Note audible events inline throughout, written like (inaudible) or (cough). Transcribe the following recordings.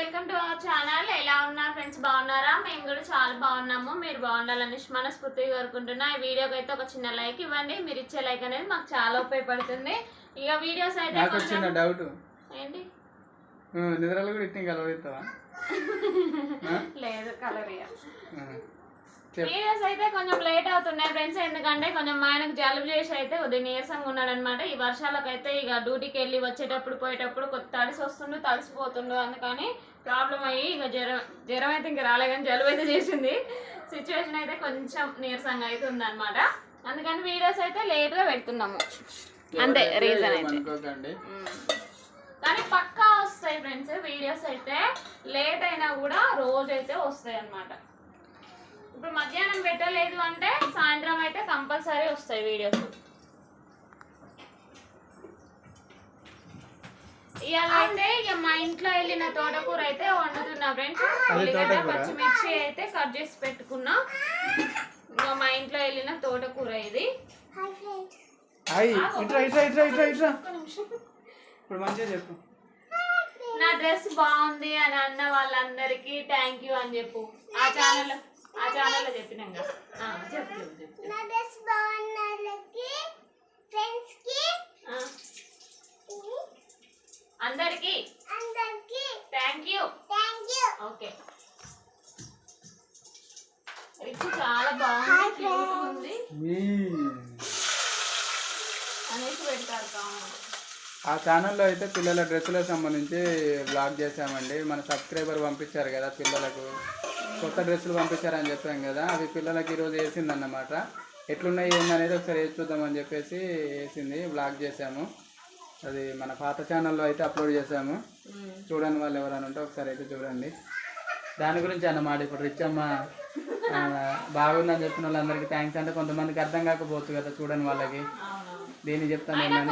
Welcome to our channel. ఎలా ఉన్నారు friends? బాగున్నారా? మేము కూడా చాలా బాగున్నాము. మీరు బాగుండాలని మనస్ఫూర్తిగా కోరుకుంటున్నా. ఈ వీడియోకి అయితే ఒక చిన్న లైక్ ఇవ్వండి. మీరు ఇచ్చే లైక్ అనేది మాకు చాలా ఉపయోగపడుతుంది. ఇక వీడియోస్ అయితే నాకు కొంచెం- వచ్చిన డౌట్? ఏంటి? నిద్రలు కూడా ఇట్టింగ్ కలవరిస్తావా (laughs) లేదు కలర్ వీడియోస్ అయితే కొంచెం లేట్ అవుతున్నాయి ఫ్రెండ్స్ ఎందుకంటే కొంచెం మా ఆయనకు జలుబు చేసి అయితే ఉదయం నీరసంగా ఉన్నాడు అనమాట ఈ వర్షాలకైతే ఇక డ్యూటీకి వెళ్ళి వచ్చేటప్పుడు పోయేటప్పుడు కొత్త తడిసి వస్తుండు తడిసిపోతుండు అందుకని ప్రాబ్లం అయ్యి ఇక జ్వరం జ్వరం అయితే ఇంక రాలే కానీ జలుబు అయితే చేసింది. సిచ్యువేషన్ అయితే కొంచెం నీరసంగా అయితే ఉందన్నమాట అందుకని వీడియోస్ అయితే లేట్గా పెడుతున్నాము. అంతే రీజన్ అయితే. కానీ పక్కా వస్తాయి ఫ్రెండ్స్ వీడియోస్ అయితే లేట్ అయినా కూడా రోజు అయితే వస్తాయి అన్నమాట ఇప్పుడు మధ్యాహ్నం పెట్టలేదు అంటే సాయంత్రం అయితే కంపల్సరీ వస్తాయి వీడియోస్ ఇవాళ అయితే ఇక మా ఇంట్లో వెళ్ళిన తోటకూర అయితే వండుతున్నా ఫ్రెండ్స్. ఉల్లిగడ్డ? పచ్చిమిర్చి అయితే కట్ చేసి పెట్టుకున్నా. ఇంకా మా ఇంట్లో వెళ్ళిన తోటకూర ఇది. నా డ్రెస్ బాగుంది అని అన్న వాళ్ళందరికీ థ్యాంక్ యూ అని చెప్పు. ఆ ఛానల్ ఆ ఛానల్లో చెప్పినాం కదా ఆ, చెప్పు చెప్పు చెప్పు నా డ్రెస్ బాగున్నోళ్ళకి ఫ్రెండ్స్కి ఆ, అందరికీ. అందరికి. Thank you thank you okay రిక్కు చాలా బాగుంది ఉంది. అనేసి పెడతారు ఆ ఛానల్లో అయితే పిల్లల డ్రెస్సులకు సంబంధించి బ్లాగ్ చేసామండి మన సబ్స్క్రైబర్ పంపించారు కదా పిల్లలకు. కొత్త డ్రెస్సులు పంపించారని చెప్పాం కదా అవి పిల్లలకి ఈరోజు వేసిందన్నమాట. ఎట్లున్నాయి ఏంది అనేది ఒకసారి వేసి చూద్దామని చెప్పేసి వేసింది బ్లాగ్ చేసాము అది మన పాత ఛానల్లో అయితే అప్లోడ్ చేసాము చూడని వాళ్ళు ఎవరైనా ఉంటే ఒకసారి అయితే చూడండి. దాని గురించి అన్నమాట ఇప్పుడు రిచ్చమ్మ ఆ, బాగుందని చెప్పిన వాళ్ళందరికీ థ్యాంక్స్ అంటే కొంతమందికి అర్థం కాకపోవచ్చు కదా చూడని వాళ్ళకి. దీన్ని చెప్తాను ఏంటని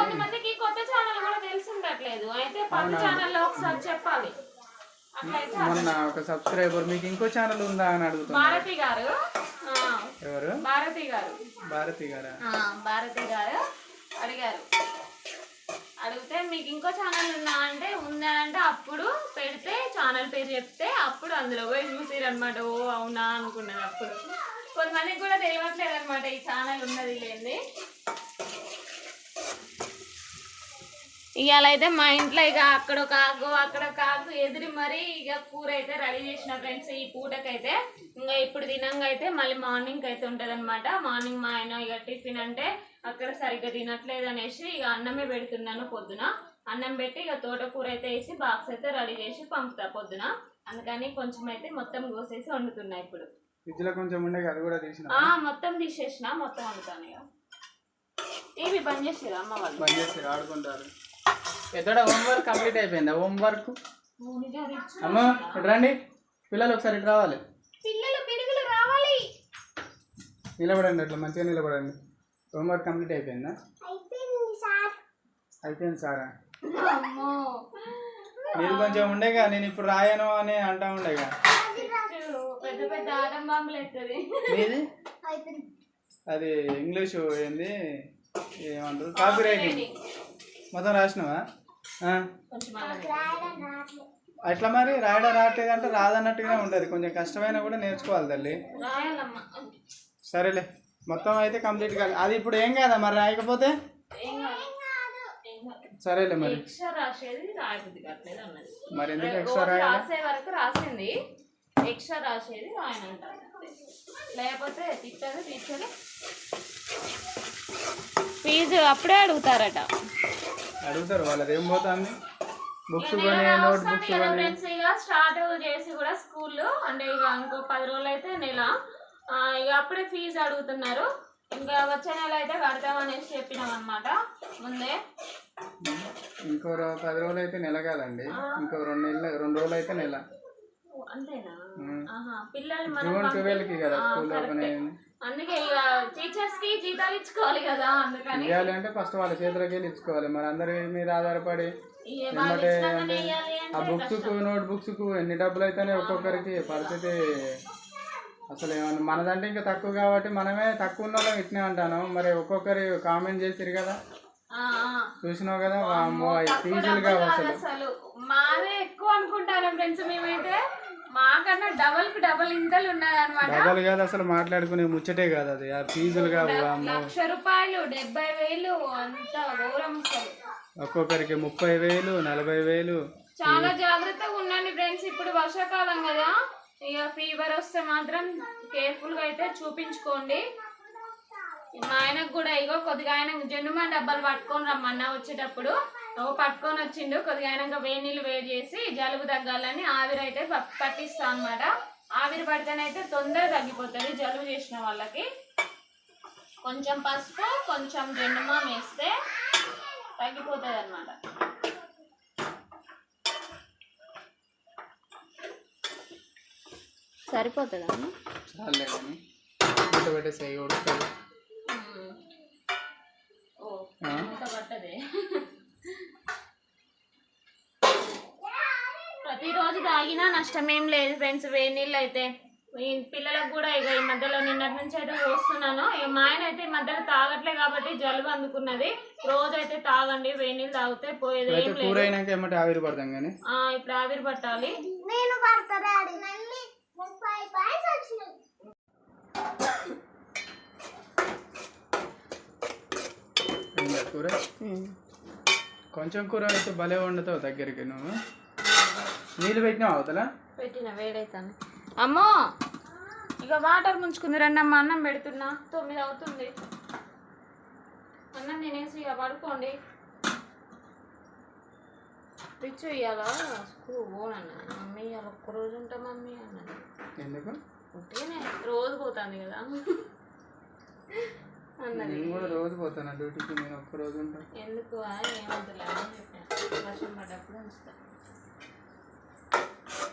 అయితే పాత ఛానల్లో ఒకసారి చెప్పాలి. మొన్న ఒక సబ్స్క్రైబర్ మీకు ఇంకో ఛానల్ ఉందా అని అడుగుతున్నారు భారతి గారు. ఎవరు? భారతి గారు. భారతి గారా? భారతి గారు అడిగారు. అడిగితే మీకు ఇంకో ఛానల్ ఉందా అంటే ఉందా అంటే అప్పుడు పెడితే ఛానల్ పేరు చెప్తే అప్పుడు అందులో పోయి చూసిరు అనమాట ఓ అవునా అనుకున్నది అప్పుడు. కొంతమందికి కూడా తెలియట్లేదు అనమాట ఈ ఛానల్ ఉన్నది లేని ఇవాళ అయితే మా ఇంట్లో ఇక అక్కడ ఒక ఆకు అక్కడ ఒక ఆకు ఎదిరి మరి ఇక కూర అయితే రెడీ చేసిన ఫ్రెండ్స్ ఈ పూటకైతే. ఇంకా ఇప్పుడు తినంగా అయితే మళ్ళీ మార్నింగ్ అయితే ఉంటుంది అనమాట మార్నింగ్ మా ఆయన ఇక టిఫిన్ అంటే అక్కడ సరిగ్గా తినట్లేదు అనేసి ఇక అన్నమే పెడుతున్నాను పొద్దున. అన్నం పెట్టి ఇక తోటకూర అయితే వేసి బాక్స్ అయితే రెడీ చేసి పంపుతా పొద్దున. అందుకని కొంచెం అయితే మొత్తం కోసేసి వండుతున్నా ఇప్పుడు. కొంచెం ఉండే అది కూడా తీసిన? ఆ మొత్తం తీసేసిన మొత్తం వండుతాను ఇక. టీవీ బంద్ చేసేది అమ్మ వాళ్ళు? బంద్ ఆడుకుంటారు. ఎక్కడ హోంవర్క్ కంప్లీట్ అయిపోయిందా? హోంవర్క్ అమ్మ ఇటు రండి. పిల్లలు ఒకసారి ఇటు రావాలి. పిల్లలు పిడుగులు రావాలి. నిలబడండి అట్లా మంచిగా నిలబడండి. హోంవర్క్ కంప్లీట్ అయిపోయిందా? అయిపోయింది సార్. మీరు కొంచెం ఉండేగా నేను ఇప్పుడు రాయను అని అంటా ఉండేగా. పెద్ద పెద్ద మీది? అది ఇంగ్లీషు ఏంది? ఏమంటారు? కాపీ రైటింగ్ మొత్తం రాసినావా? అట్లా మరి? రాయడం రావట్లేదు అంటే రాదన్నట్టుగానే ఉంటుంది కొంచెం కష్టమైనా కూడా నేర్చుకోవాలి తల్లి. సరేలే. మొత్తం అయితే కంప్లీట్ కాదు అది ఇప్పుడు ఏం కాదా మరి రాయకపోతే? సరేలే మరి. మరి ఎందుకు ఎక్స్ట్రా రాయాలి? రాసే వరకు రాసింది. ఎక్స్ట్రా రాసేది రాయనంటారు లేకపోతే తిట్టదు టీచర్ ఫీజు అప్పుడే అడుగుతారట. అడుగుతారు వాళ్ళది ఏం పోతుంది బుక్స్ కొని నోట్ బుక్స్ ఫ్రెండ్స్ ఇక స్టార్ట్ చేసి కూడా స్కూల్ అంటే ఇక ఇంకో పది రోజులు అయితే నెల ఇక అప్పుడే ఫీజు అడుగుతున్నారు. ఇంకా వచ్చే నెల అయితే కడతామనేసి చెప్పినాం అనమాట ముందే. ఇంకో పది రోజులు అయితే నెల కాదండి. ఇంకో రెండు నెలలు రెండు రోజులు అయితే నెల అంతేనా? పిల్లలు మనం జూన్ కదా స్కూల్ ఓపెన్. అయింది. అందుకే ఇక టీచర్స్కి జీతాలు ఇచ్చుకోవాలి కదా అందుకని. ఇవ్వాలి అంటే ఫస్ట్ వాళ్ళ చేతులకి ఇచ్చుకోవాలి. మరి అందరి మీద ఆధారపడి ఇయ్యాలి ఆ బుక్స్కు నోట్ బుక్స్కు ఎన్ని డబ్బులు అయితేనే ఒక్కొక్కరికి పరిస్థితి? అసలు ఏమన్నా మనదంటే ఇంకా తక్కువ కాబట్టి మనమే తక్కువ ఉన్న వాళ్ళం ఇట్నే అంటాను. మరి ఒక్కొక్కరి కామెంట్ చేసిరు కదా. చూసినావు కదా? ఫీజులు డబ్బులు కావు కాదు అసలు. అసలు. మాదే ఎక్కువ అనుకుంటాను ఫ్రెండ్స్ మేమైతే. మాకన్నా డబల్కి డబల్ ఇంతలు ఉన్నది అనమాట డబ్బులు కాదు అసలు మాట్లాడుకునే ముచ్చటే కాదు అది. ఆ ఫీజులు కావు లక్ష రూపాయలు డెబ్బై వేలు అంత ఘోరం ఒక్కొక్కరికి ముప్పై వేలు నలభై వేలు. చాలా జాగ్రత్తగా ఉండండి ఫ్రెండ్స్ ఇప్పుడు వర్షాకాలం కదా. ఇక ఫీవర్ వస్తే మాత్రం కేర్ఫుల్గా అయితే చూపించుకోండి. మా ఆయనకు కూడా ఇగో కొద్దిగా ఆయన జెండుమా డబ్బాలు పట్టుకొని రమ్మన్నా వచ్చేటప్పుడు. పట్టుకొని వచ్చిండు. కొద్దిగా అయినాక వేడి నీళ్ళు వేడి చేసి జలుబు తగ్గాలని ఆవిరి అయితే ప- పట్టిస్తా అనమాట ఆవిరి పడితేనైతే తొందరగా తగ్గిపోతుంది జలుబు చేసిన వాళ్ళకి. కొంచెం పసుపు కొంచెం జెండుమా వేస్తే తగ్గిపోతుంది అనమాట సరిపోతుందా చాలే తాగినా నష్టం ఏం లేదు ఫ్రెండ్స్. వేడి నీళ్ళు అయితే ఈ పిల్లలకు కూడా ఇక ఈ మధ్యలో నిన్నటి నుంచి అయితే పోస్తున్నాను. ఇక మా ఆయన అయితే ఈ మధ్యలో తాగట్లే కాబట్టి జలుబు అందుకున్నది. రోజు అయితే తాగండి వేడి నీళ్ళు తాగితే పోయేది ఏం లేదు. ఆవిరి పడతాం కానీ? ఆ, ఇప్పుడు ఆవిరి పట్టాలి. నేను కూర? కొంచెం కూర అయితే భలే వండుతావు దగ్గరికి నువ్వు. నీళ్ళు పెట్టినావు అవతల? పెట్టిన వేడైతాను అమ్మో! ఇక వాటర్ ముంచుకుంది రండి అమ్మ అన్నం పెడుతున్నా. తొమ్మిది అవుతుంది. అన్నం తినేసి ఇక పడుకోండి. పిచ్చు ఇవ్వాలా స్కూల్ పోనన్న. మమ్మీ ఇవాళ ఒక్క రోజు ఉంటా మమ్మీ అన్నది. ఎందుకు? ఉంటేనే రోజు పోతుంది కదా అన్నది. నేను కూడా రోజు పోతాను డ్యూటీకి? నేను ఒక్క రోజు ఉంటాను ఎందుకు అని చెప్పాను. వర్షం పడ్డప్పుడు ఉంచుతా.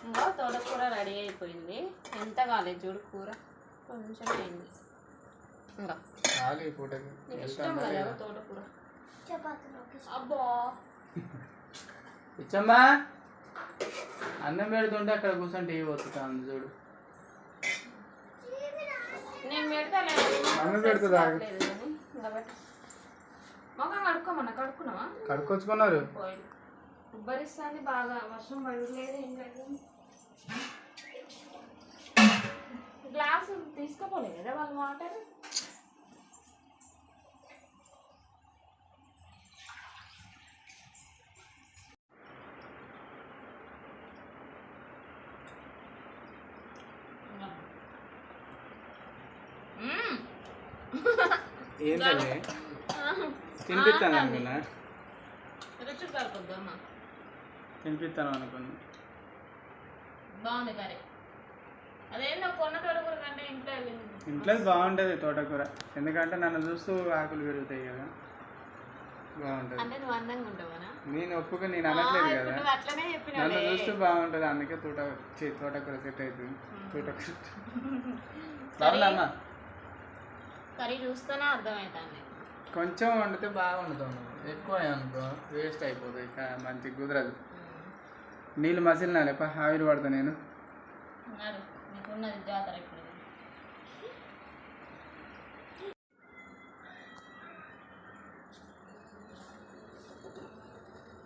ఇంకా తోటకూర రెడీ అయిపోయింది. ఎంత కాలేదు చూడు కూర? కొంచెం అయింది ఇంకా. ఇష్టం కదా తోటకూర? అబ్బా. ఇచ్చమ్మా. అన్నం పెడుతుంటే అక్కడ కూర్చొని టీవీ వస్తుంది చూడు. నేను మమ్మీ పెడుతుందా? మొఖం కడుక్కోమన్నా కడుక్కున్నావా? కడుక్కొచ్చుకున్నారు. పోయి ఉబ్బరిస్తుంది బాగా వర్షం పడలేదు ఏం లేదు గ్లాసు తీసుకోపోలేదు కదా వాళ్ళు వాటర్? ఏంటండి తినిపిస్తాను అనుకున్నా రుచి కలుపుద్దమ్మా తినిపిస్తాను అనుకున్నా బాగుంది కర్రీ అదేందో కొన్న తోటకూర కంటే ఇంట్లో ఇంట్లో బాగుంటుంది తోటకూర. ఎందుకంటే నన్ను చూస్తూ ఆకులు పెరుగుతాయి కదా. బాగుంటుంది. అంటే నువ్వు అందంగా ఉంటావనా? నేను ఒప్పుకొని నేను అనట్లేదు కదా. నువ్వు అట్లనే చెప్పినా నన్ను చూస్తూ బాగుంటుంది. అందుకే తోట తోటకూర సెట్ అవుతుంది తోటకూర బాగుందా అమ్మా కర్రీ చూస్తేనే అర్థమవుతుంది కొంచెం వండితే బాగా వండుతాం. ఎక్కువ అనుకో వేస్ట్ అయిపోతుంది ఇక మంచి కుదరదు. నీళ్ళు మసిలినా లేప ఆవిరి పడతా నేను. ఉన్నారు నీకున్నది జాతర ఇప్పుడు.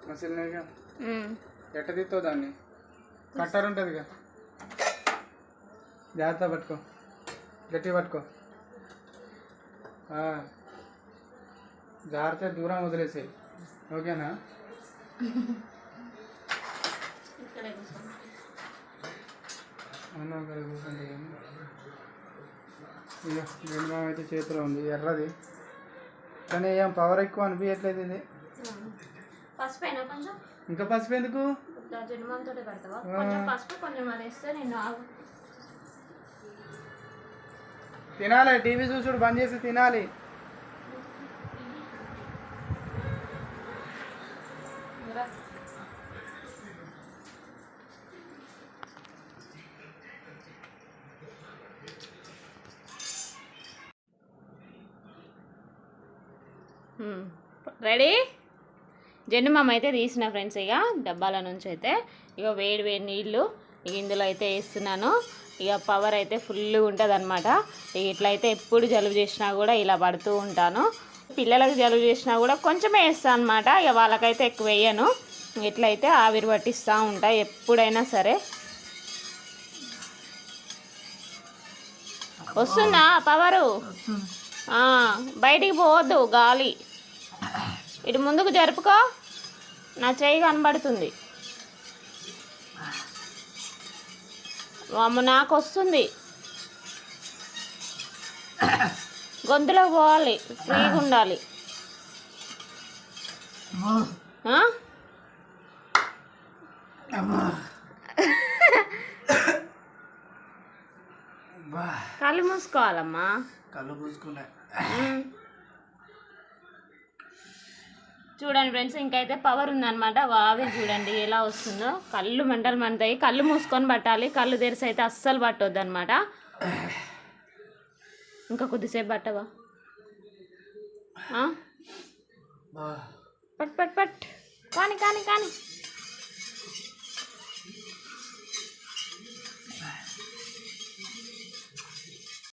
మసిలినాక ఎట్ట తీస్తావు దాన్ని? కట్టర్ ఉంటుంది కదా జాగ్రత్త పట్టుకో. గట్టిగా పట్టుకో. ఆ. జాగ్రత్త దూరం వదిలేసేయి. ఓకేనా? (laughs) అక్కడ. ఇక అయితే చేతిలో ఉంది ఎర్రది. కానీ ఏం పవర్ ఎక్కువ అనిపించట్లేదు ఇది. ఇంకా పసుపు ఎందుకు? తినాలి టీవీ చూసుడు బంద్ చేసి తినాలి. జెండు మామ అయితే తీసిన ఫ్రెండ్స్ ఇక డబ్బాల నుంచి అయితే ఇక వేడి వేడి నీళ్ళు ఇక ఇందులో అయితే వేస్తున్నాను. ఇక పవర్ అయితే ఫుల్గా ఉంటుంది అనమాట ఇక ఇట్లయితే ఎప్పుడు జలుబు చేసినా కూడా ఇలా పడుతూ ఉంటాను. పిల్లలకు జలుబు చేసినా కూడా కొంచెమే వేస్తాను అనమాట ఇక వాళ్ళకైతే ఎక్కువ వేయను. ఇట్లయితే ఆవిరి పట్టిస్తూ ఉంటా ఎప్పుడైనా సరే. వస్తుందా పవరు? బయటికి పోవద్దు గాలి. ఇటు ముందుకు జరుపుకో. నా చెయ్యి కనబడుతుంది. వామ్మ నాకు వస్తుంది. గొంతులో పోవాలి ఫ్రీగా ఉండాలి? కళ్ళు మూసుకోవాలమ్మా. కళ్ళు పూసుకున్నా ఉమ్. చూడండి ఫ్రెండ్స్ ఇంకైతే పవర్ ఉందన్నమాట. ఆవిరి చూడండి ఎలా వస్తుందో. కళ్ళు మంటలు మంటాయి కళ్ళు మూసుకొని పట్టాలి. కళ్ళు తెరిసి అయితే అస్సలు పట్టొద్దు అనమాట ఇంకా కొద్దిసేపు పట్టవా? పట్ పట్ పట్. కానీ కానీ కానీ.